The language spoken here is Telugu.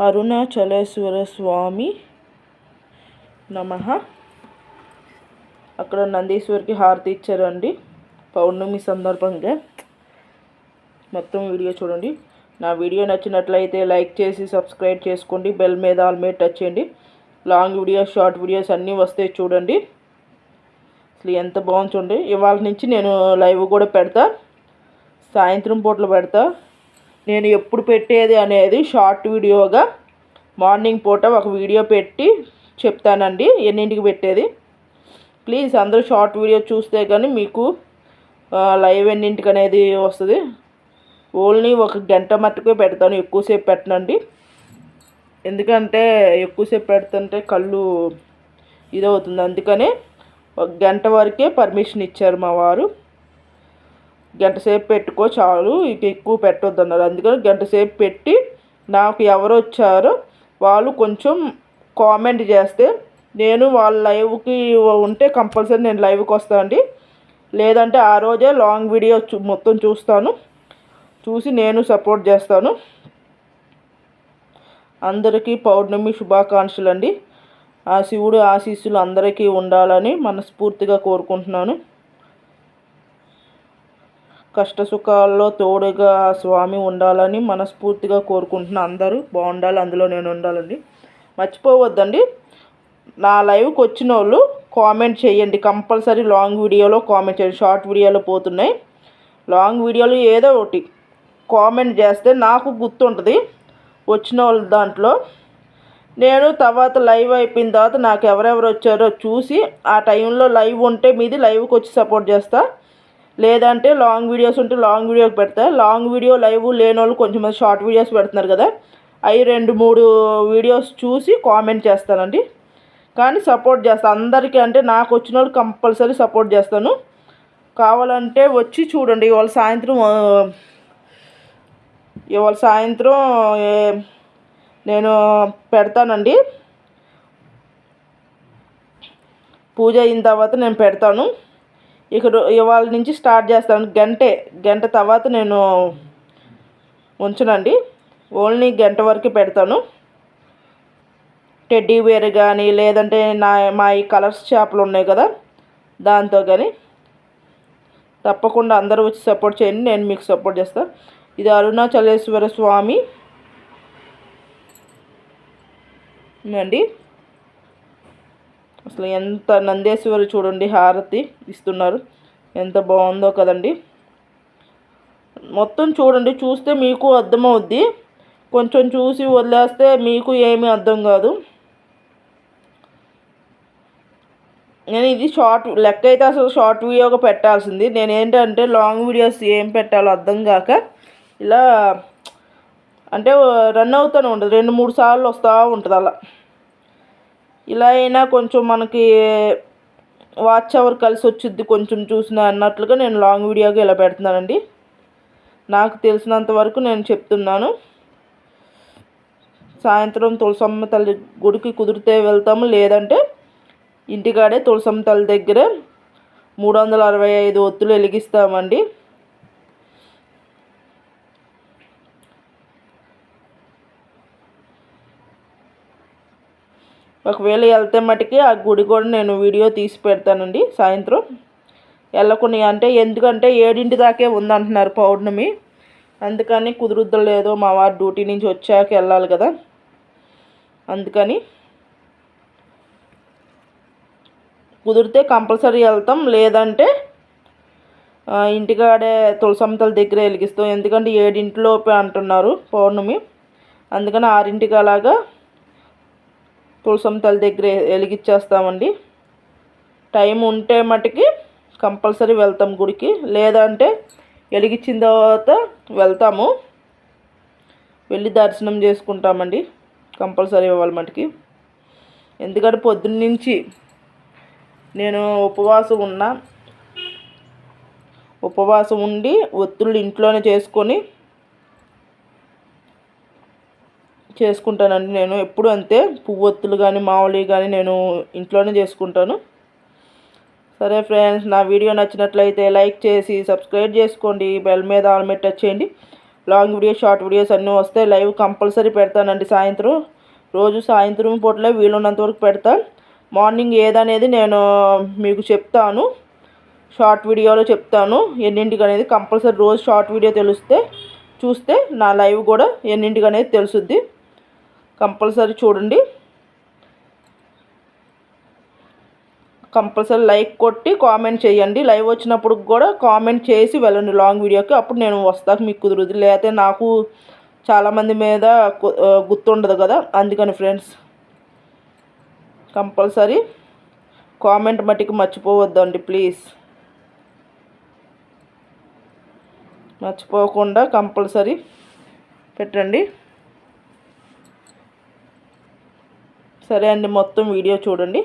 అరుణాచలేశ్వర స్వామి నమ. అక్కడ నందీశ్వరికి హారతి ఇచ్చారండి. పౌర్ణమి సందర్భంగా. మొత్తం వీడియో చూడండి. నా వీడియో నచ్చినట్లయితే లైక్ చేసి సబ్స్క్రైబ్ చేసుకోండి. బెల్ మీద ఆల్ మీద టచ్ చేయండి. లాంగ్ వీడియోస్ షార్ట్ వీడియోస్ అన్నీ వస్తాయి చూడండి. అసలు ఎంత బాగుంది చూడండి. ఇవాళ నుంచి నేను లైవ్ కూడా పెడతా. సాయంత్రం పూటలు పెడతా. నేను ఎప్పుడు పెట్టేది అనేది షార్ట్ వీడియోగా మార్నింగ్ పూట ఒక వీడియో పెట్టి చెప్తానండి. ఎన్నింటికి పెట్టేది? ప్లీజ్ అందరూ షార్ట్ వీడియో చూస్తే కానీ మీకు లైవ్ ఎన్నింటికి అనేది వస్తుంది. ఓన్లీ ఒక గంట మట్టుకే పెడతాను ఎక్కువసేపు పెట్టనండి. ఎందుకంటే ఎక్కువసేపు పెడుతుంటే కళ్ళు ఇదవుతుంది. అందుకనే ఒక గంట వరకే పర్మిషన్ ఇచ్చారు మా వారు. గంట సేపు పెట్టుకో చాలు ఇక ఎక్కువ పెట్టొద్దు అన్నారు అందుకని గంట సేపు పెట్టి నాకు ఎవరు వచ్చారో వాళ్ళు కొంచెం కామెంట్ చేస్తే నేను వాళ్ళ లైవ్కి ఉంటే కంపల్సరీ నేను లైవ్కి వస్తానండి లేదంటే ఆ రోజే లాంగ్ వీడియో మొత్తం చూస్తాను. చూసి నేను సపోర్ట్ చేస్తాను. అందరికీ పౌర్ణమి శుభాకాంక్షలు అండి ఆ శివుడు ఆశీస్సులు అందరికీ ఉండాలని మనస్ఫూర్తిగా కోరుకుంటున్నాను. కష్టసుఖాల్లో తోడుగా స్వామి ఉండాలని మనస్ఫూర్తిగా కోరుకుంటున్న అందరూ బాగుండాలి అందులో నేను ఉండాలండి. మర్చిపోవద్దండి. నా లైవ్కి వచ్చిన వాళ్ళు కామెంట్ చేయండి. కంపల్సరీ లాంగ్ వీడియోలో కామెంట్ చేయండి. షార్ట్ వీడియోలో పోతున్నాయి. లాంగ్ వీడియోలో ఏదో ఒకటి కామెంట్ చేస్తే నాకు గుర్తుంటుంది. వచ్చిన వాళ్ళ దాంట్లో నేను తర్వాత లైవ్ అయిపోయిన తర్వాత నాకు ఎవరెవరు వచ్చారో చూసి ఆ టైంలో లైవ్ ఉంటే మీది లైవ్కి వచ్చి సపోర్ట్ చేస్తాను లేదంటే లాంగ్ వీడియోస్ ఉంటే లాంగ్ వీడియోకి పెడతా. లాంగ్ వీడియో లైవ్ లేని వాళ్ళు కొంచెం షార్ట్ వీడియోస్ పెడుతున్నారు కదా. అవి రెండు మూడు వీడియోస్ చూసి కామెంట్ చేస్తానండి. కానీ సపోర్ట్ చేస్తాను అందరికీ అంటే నాకు వచ్చిన వాళ్ళు కంపల్సరీ సపోర్ట్ చేస్తాను. కావాలంటే వచ్చి చూడండి. ఇవాళ సాయంత్రం ఇవాళ సాయంత్రం నేను పెడతానండి. పూజ అయిన తర్వాత నేను పెడతాను. ఇక ఇవాళ నుంచి స్టార్ట్ చేస్తాను. గంటే గంట తర్వాత నేను ఉంచనండి. ఓన్లీ గంట వరకు పెడతాను. టెడ్డీ వేర్ కానీ లేదంటే నా మా ఈ కలర్స్ చేపలు ఉన్నాయి కదా దాంతో కానీ తప్పకుండా అందరూ వచ్చి సపోర్ట్ చేయండి. నేను మీకు సపోర్ట్ చేస్తాను ఇది అరుణాచలేశ్వర స్వామి. అండి అసలు ఎంత నందేశ్వరి చూడండి హారతి ఇస్తున్నారు. ఎంత బాగుందో కదండి. మొత్తం చూడండి చూస్తే మీకు అర్థమవుద్ది. కొంచెం చూసి వదిలేస్తే మీకు ఏమీ అర్థం కాదు. నేను ఇది షార్ట్ లెక్క అయితే అసలు షార్ట్ వీడియోగా పెట్టాల్సింది. నేను ఏంటంటే లాంగ్ వీడియోస్ ఏం పెట్టాలో అర్థం కాక ఇలా అంటే రన్ అవుతూనే ఉంటుంది. రెండు మూడు సార్లు వస్తూ ఉంటుంది అలా. ఇలా అయినా కొంచెం మనకి వాచ్ అవర్ కలిసి వచ్చింది కొంచెం చూసిన అన్నట్లుగా నేను లాంగ్ వీడియోగా ఇలా పెడుతున్నానండి. నాకు తెలిసినంత వరకు నేను చెప్తున్నాను. సాయంత్రం తులసమ్మ తల్లి గుడికి కుదిరితే వెళ్తాము. లేదంటే ఇంటికాడే తులసమ్మ తల్లి దగ్గర మూడు వందల అరవై ఐదు ఒత్తులు వెలిగిస్తామండి. ఒకవేళ వెళ్తే మటుకి ఆ గుడి కూడా నేను వీడియో తీసి పెడతానండి సాయంత్రం. వెళ్ళకుండా అంటే ఎందుకంటే ఏడింటి దాకే ఉందంటున్నారు పౌర్ణమి. అందుకని కుదురుద్దో లేదో మా వారు డ్యూటీ నుంచి వచ్చాక వెళ్ళాలి కదా. అందుకని కుదిరితే కంపల్సరీ వెళ్తాం. లేదంటే ఇంటికాడే తులసమ్మతల దగ్గర వెలిగిస్తాం. ఎందుకంటే ఏడింటిలోపే అంటున్నారు పౌర్ణమి. అందుకని ఆరింటికి అలాగా తులసం తల్లి దగ్గర వెలిగించేస్తామండి టైం ఉంటే మటుకి కంపల్సరీ వెళ్తాం గుడికి. లేదంటే వెలిగించిన తర్వాత వెళ్తాము. వెళ్ళి దర్శనం చేసుకుంటామండి. కంపల్సరీ ఇవ్వాలి మటుకి. ఎందుకంటే పొద్దున్న నుంచి నేను ఉపవాసం ఉన్నా. ఉపవాసం ఉండి ఒత్తుళ్ళు ఇంట్లోనే చేసుకొని చేసుకుంటానండి నేను. ఎప్పుడు అంతే పువ్వొత్తులు కానీ మామూలు కానీ నేను ఇంట్లోనే చేసుకుంటాను. సరే ఫ్రెండ్స్ నా వీడియో నచ్చినట్లయితే లైక్ చేసి సబ్స్క్రైబ్ చేసుకోండి. బెల్ మీద ఆల్ మీద టచ్ చేయండి. లాంగ్ వీడియో షార్ట్ వీడియోస్ అన్నీ వస్తే లైవ్ కంపల్సరీ పెడతానండి సాయంత్రం. రోజు సాయంత్రం పూటలే వీలున్నంత వరకు పెడతాను మార్నింగ్ ఏదనేది నేను మీకు చెప్తాను. షార్ట్ వీడియోలో చెప్తాను. ఎన్నింటికి అనేది కంపల్సరీ రోజు షార్ట్ వీడియో తెలిస్తే చూస్తే నా లైవ్ కూడా ఎన్నింటికి అనేది తెలుసుద్ది. కంపల్సరీ చూడండి. కంపల్సరీ లైక్ కొట్టి కామెంట్ చేయండి. లైవ్ వచ్చినప్పుడు కూడా కామెంట్ చేసి వెళ్ళండి లాంగ్ వీడియోకి. అప్పుడు నేను వస్తాక మీకు కుదురుద్ది లేకపోతే నాకు చాలామంది మీద గుర్తుండదు కదా. అందుకని ఫ్రెండ్స్ కంపల్సరీ కామెంట్ మట్టికి మర్చిపోవద్దండి ప్లీజ్. మర్చిపోకుండా కంపల్సరీ పెట్టండి. సరే అండి మొత్తం వీడియో చూడండి.